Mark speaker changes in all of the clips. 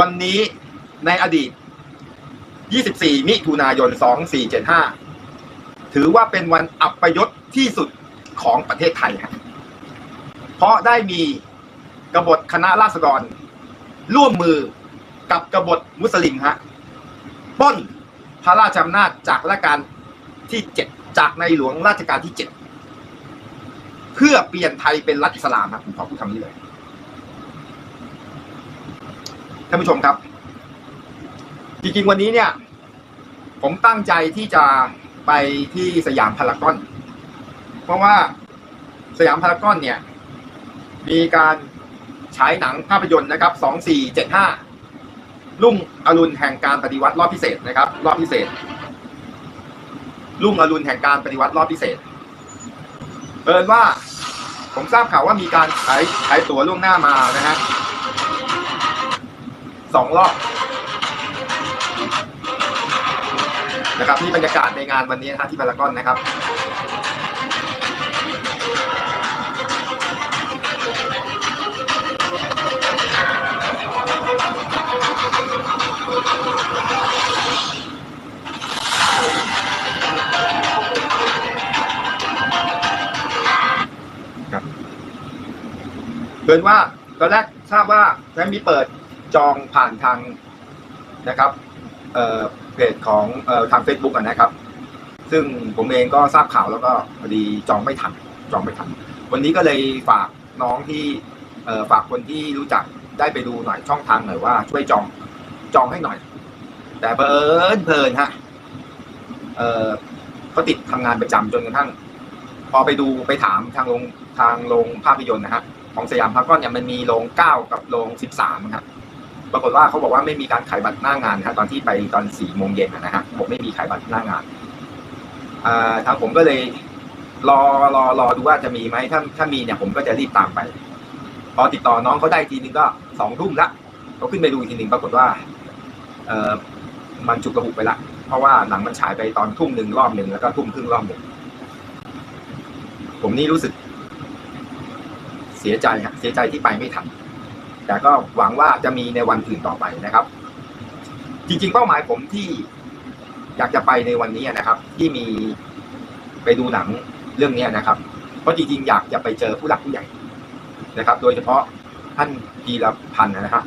Speaker 1: วันนี้ในอดีต 24 มิถุนายน 2475 ถือว่าเป็นวันอัปยศที่สุดของประเทศไทยครับเพราะได้มีกบฏคณะราษฎร ร่วมมือกับกบฏมุสลิมฮะป้นพระราชอำนาจจากรัชกาลที่7จากในหลวงราชการที่7เพื่อเปลี่ยนไทยเป็นรัฐอิสลามครับผมขอพูดคำนี้เลย ท่านผู้ชมครับ จริงๆวันนี้เนี่ย ผมตั้งใจที่จะไปที่สยามพารากอน เพราะว่าสยามพารากอนเนี่ย มีการฉายหนังภาพยนตร์นะครับ 2475รุ่งอรุณแห่งการปฏิวัติรอบพิเศษนะครับ รอบพิเศษรุ่งอรุณแห่งการปฏิวัติรอบพิเศษเอินว่าผมทราบข่าวว่ามีการขายขายตั๋วล่วงหน้ามานะฮะ สองรอบนะครับนี่บรรยากาศในงานวันนี้นะที่พารากอนนะครับครับเกินว่าตอนแรกทราบว่าแม้มีเปิด จองผ่านทางนะครับเอ่อเพจของเอ่อทาง Facebook นะครับ ซึ่งผมเองก็ทราบข่าวแล้วก็พอดีจองไม่ทันจองไม่ทัน วันนี้ก็เลยฝากน้องที่เอ่อฝากคนที่รู้จักได้ไปดูหน่อยช่องทางหน่อยว่าช่วยจองจองให้หน่อย แต่เพลินเพลินฮะเอ่อเขาติดทำงานประจำจนกระทั่ง พอไปดูไปถามทางโรงทางโรงภาพยนตร์นะฮะของสยามพารากอนเนี่ยมันมีโรงเก้ากับโรงสิบสามครับ ปรากฏว่าเขาบอกว่าไม่มีการขายบัตรหน้างานนะฮะตอนที่ไปตอนสี่โมงเย็นนะฮะบอกไม่มีขายบัตรหน้างานทางผมก็เลยรอรอรอดูว่าจะมีไหมถ้าถ้ามีเนี่ยผมก็จะรีบตามไป พอติดต่อน้องเขาได้ทีนึงก็สองทุ่มละเขาขึ้นไปดูทีนึงปรากฏว่า เออมันจุกกระหุกไปละ เพราะว่าหนังมันฉายไปตอนทุ่มหนึ่งรอบหนึ่งแล้วก็ทุ่มครึ่งรอบหนึ่งผมนี่รู้สึก เสียใจฮะเสียใจที่ไปไม่ทัน แต่ก็หวังว่าจะมีในวันอื่นต่อไปนะครับ จริง ๆ เป้าหมายผมที่อยากจะไปในวันนี้นะครับ ที่มีไปดูหนังเรื่องนี้นะครับ เพราะจริงๆอยากจะไปเจอผู้หลักผู้ใหญ่นะครับ โดยเฉพาะท่านพีรพันธ์นะครับ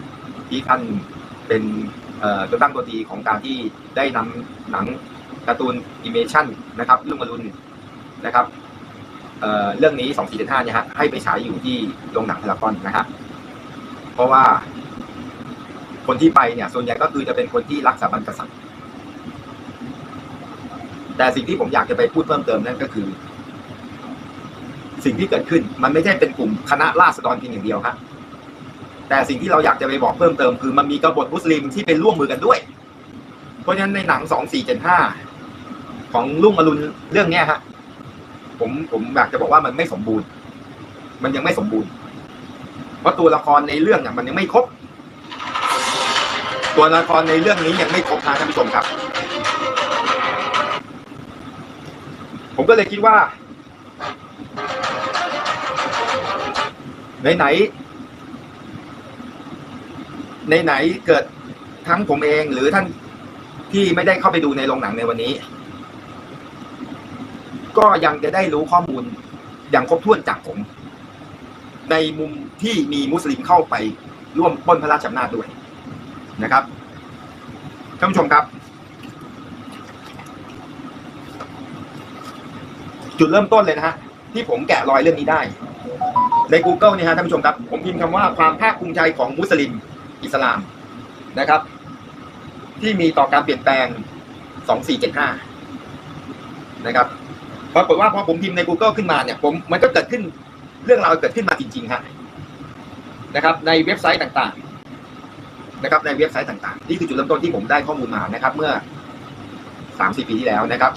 Speaker 1: ที่ท่านเป็นเอ่อตัวตั้งตัวตีของการที่ได้นำหนังการ์ตูนอิเมชันนะครับรุ่งอรุณนะครับเอ่อเรื่องนี้ 2 4 7 5เนี่ยฮะให้ไปฉายอยู่ที่โรงหนังพารากอนนะฮะ ราะว่า คนที่ไปเนี่ย ส่วนใหญ่ก็คือจะเป็นคนที่รักสถาบันกษัตริย์ แต่สิ่งที่ผมอยากจะไปพูดเพิ่มเติมนั่นก็คือ สิ่งที่เกิดขึ้น มันไม่ใช่เป็นกลุ่มคณะราษฎรเพียงอย่างเดียวครับแต่สิ่งที่เราอยากจะไปบอกเพิ่มเติมคือมันมีกบฏมุสลิมที่เป็นร่วมมือกันด้วย เพราะฉะนั้นในหนังสองสี่เจ็ดห้าของลุงอรุณเรื่องเนี้ยฮะผมผมอยากจะบอกว่ามันไม่สมบูรณ์ มันยังไม่สมบูรณ์ เพราะตัวละครในเรื่องเนี่ยมันยังไม่ครบ ตัวละครในเรื่องนี้ยังไม่ครบนะท่านผู้ชมครับ ผมก็เลยคิดว่าไหนไหนไหนไหนเกิดทั้งผมเองหรือท่านที่ไม่ได้เข้าไปดูในโรงหนังในวันนี้ ก็ยังจะได้รู้ข้อมูลอย่างครบถ้วนจากผม ในมุมที่มีมุสลิมเข้าไปร่วมป้นพระราชอำนาจด้วยนะครับท่านผู้ชมครับ จุดเริ่มต้นเลยนะฮะที่ผมแกะรอยเรื่องนี้ได้ ใน Google เนี่ยฮะท่านผู้ชมครับ ผมพิมพ์คำว่าความภาคภูมิใจของมุสลิมอิสลามนะครับ ที่มีต่อการเปลี่ยนแปลง 2475 นะครับปรากฏว่าพอผมพิมพ์ใน Google ขึ้นมาเนี่ย ผมมันก็เกิดขึ้น เรื่องราวเกิดขึ้นมาจริงๆฮะนะครับ ในเว็บไซต์ต่างๆ นะครับ ในเว็บไซต์ต่างๆนี่คือจุดเริ่มต้นที่ผมได้ข้อมูลมานะครับ เมื่อสามสี่ปีที่แล้วนะครับ